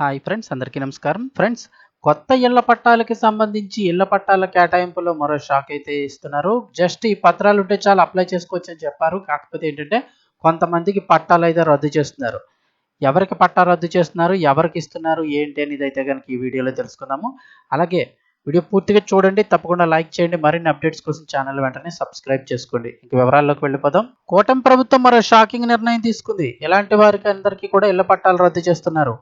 Hi friends అందరికీ నమస్కారం. Friends కొత్త ఇళ్ళ పట్టాలకి సంబంధించి ఇళ్ళ పట్టాల కేటాయింపులో మరో షాక్ అయితే ఇస్తున్నారు. జస్ట్ ఈ పత్రాలు ఉంటే చాలా అప్లై చేసుకోవచ్చు అని చెప్పారు. కాకపోతే ఏంటంటే కొంతమందికి పట్టాలు అయితే రద్దు చేస్తున్నారు. ఎవరికి పట్టా రద్దు చేస్తున్నారు ఎవరికి ఇస్తున్నారు ఏంటి అనేది అయితే కనుక ఈ వీడియోలో తెలుసుకుందాము. అలాగే వీడియో పూర్తిగా చూడండి తప్పకుండా లైక్ చేయండి మరిన్ని అప్డేట్స్ కోసం ఛానల్ వెంటనే సబ్స్క్రైబ్ చేసుకోండి. ఇంక వివరాల్లోకి వెళ్ళిపోదాం. కూటమి ప్రభుత్వం మరో షాకింగ్ నిర్ణయం తీసుకుంది. ఇలాంటి వారికి అందరికీ కూడా ఇళ్ళ పట్టాలు రద్దు చేస్తున్నారు.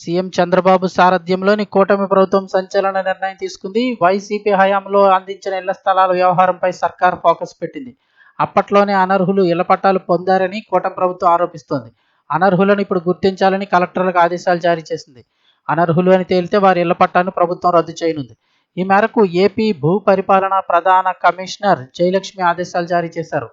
సీఎం చంద్రబాబు సారథ్యంలోని కూటమి ప్రభుత్వం సంచలన నిర్ణయం తీసుకుంది. వైసీపీ హయాంలో అందించిన ఇళ్ళ స్థలాల వ్యవహారంపై సర్కార్ ఫోకస్ పెట్టింది. అప్పట్లోనే అనర్హులు ఇళ్ళ పట్టాలు పొందారని కూటమి ప్రభుత్వం ఆరోపిస్తోంది. అనర్హులను ఇప్పుడు గుర్తించాలని కలెక్టర్లకు ఆదేశాలు జారీ చేసింది. అనర్హులు అని తేలితే వారి ఇళ్ళ పట్టాను ప్రభుత్వం రద్దు చేయనుంది. ఈ మేరకు ఏపీ భూ పరిపాలన ప్రధాన కమిషనర్ జయలక్ష్మి ఆదేశాలు జారీ చేశారు.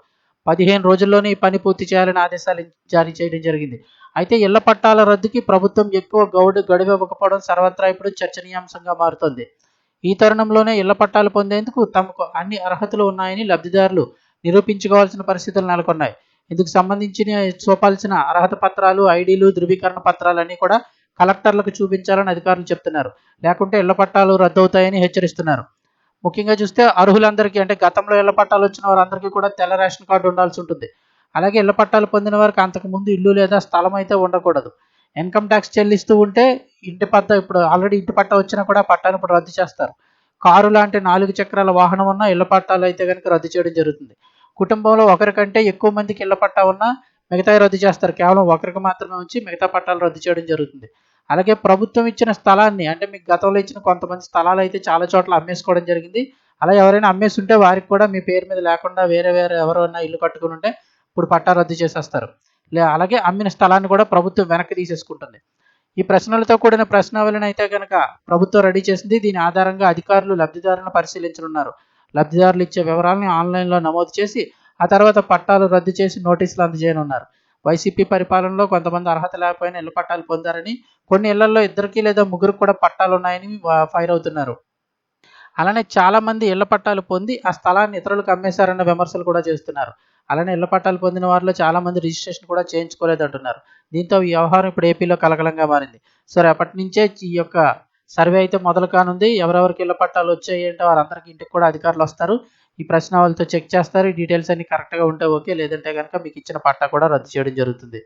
పదిహేను రోజుల్లోనే ఈ పని పూర్తి చేయాలని ఆదేశాలు జారీ చేయడం జరిగింది. అయితే ఇళ్ళ పట్టాల రద్దుకి ప్రభుత్వం ఎక్కువ గౌడు గడువివ్వకపోవడం సర్వత్రా ఇప్పుడు చర్చనీయాంశంగా మారుతోంది. ఈ తరుణంలోనే ఇళ్ళ పట్టాలు పొందేందుకు తమకు అన్ని అర్హతలు ఉన్నాయని లబ్ధిదారులు నిరూపించుకోవాల్సిన పరిస్థితులు నెలకొన్నాయి. ఇందుకు సంబంధించిన చూపాల్సిన అర్హత పత్రాలు ఐడీలు ధృవీకరణ పత్రాలన్నీ కూడా కలెక్టర్లకు చూపించాలని అధికారులు చెప్తున్నారు. లేకుంటే ఇళ్ళ పట్టాలు రద్దవుతాయని హెచ్చరిస్తున్నారు. ముఖ్యంగా చూస్తే అర్హులందరికీ అంటే గతంలో ఇళ్ళ పట్టాలు వచ్చిన వారందరికీ కూడా తెల్ల రేషన్ కార్డు ఉండాల్సి ఉంటుంది. అలాగే ఇళ్ళ పట్టాలు పొందిన వారికి అంతకుముందు ఇల్లు లేదా స్థలం అయితే ఉండకూడదు. ఇన్కమ్ ట్యాక్స్ చెల్లిస్తూ ఉంటే ఇంటి పట్ట ఇప్పుడు ఆల్రెడీ ఇంటి పట్ట వచ్చినా కూడా పట్టాను ఇప్పుడు రద్దు చేస్తారు. కారు లాంటి నాలుగు చక్రాల వాహనం ఉన్న ఇళ్ళ పట్టాలు అయితే కనుక రద్దు చేయడం జరుగుతుంది. కుటుంబంలో ఒకరికంటే ఎక్కువ మందికి ఇళ్ళ పట్టా ఉన్నా మిగతా రద్దు చేస్తారు. కేవలం ఒకరికి మాత్రమే ఉంచి మిగతా పట్టాలు రద్దు చేయడం జరుగుతుంది. అలాగే ప్రభుత్వం ఇచ్చిన స్థలాన్ని అంటే మీకు గతంలో ఇచ్చిన కొంతమంది స్థలాలు అయితే చాలా చోట్ల అమ్మేసుకోవడం జరిగింది. అలా ఎవరైనా అమ్మేసి ఉంటే వారికి కూడా మీ పేరు మీద లేకుండా వేరే వేరే ఎవరైనా ఇల్లు కట్టుకుని ఉంటే ఇప్పుడు పట్టా రద్దు చేసేస్తారు. లే అలాగే అమ్మిన స్థలాన్ని కూడా ప్రభుత్వం వెనక్కి తీసేసుకుంటుంది. ఈ ప్రశ్నలతో కూడిన ప్రశ్నావళిని అయితే కనుక ప్రభుత్వం రెడీ చేసింది. దీని ఆధారంగా అధికారులు లబ్ధిదారులను పరిశీలించనున్నారు. లబ్ధిదారులు ఇచ్చే వివరాలను ఆన్లైన్లో నమోదు చేసి ఆ తర్వాత పట్టాలు రద్దు చేసి నోటీసులు అందజేయనున్నారు. వైసీపీ పరిపాలనలో కొంతమంది అర్హత లేకపోయినా ఇళ్ళ పట్టాలు పొందారని కొన్ని ఇళ్ళలో ఇద్దరికి లేదా ముగ్గురికి కూడా పట్టాలు ఉన్నాయని ఫైర్ అవుతున్నారు. అలానే చాలామంది ఇళ్ళ పట్టాలు పొంది ఆ స్థలాన్ని ఇతరులకు అమ్మేశారన్న విమర్శలు కూడా చేస్తున్నారు. అలానే ఇళ్ళ పట్టాలు పొందిన వారిలో చాలామంది రిజిస్ట్రేషన్ కూడా చేయించుకోలేదు అంటున్నారు దీంతో ఈ వ్యవహారం ఇప్పుడు ఏపీలో కలకలంగా మారింది. సో రేపటి నుంచే ఈ యొక్క సర్వే అయితే మొదలు కానుంది. ఎవరెవరికి ఇళ్ళ పట్టాలు వచ్చాయంటే వారందరికీ ఇంటికి కూడా అధికారులు వస్తారు. ఈ ప్రశ్న వాళ్ళతో చెక్ చేస్తారు. ఈ డీటెయిల్స్ అన్ని కరెక్ట్గా ఉంటే ఓకే. లేదంటే కనుక మీకు ఇచ్చిన పట్టా కూడా రద్దు చేయడం జరుగుతుంది.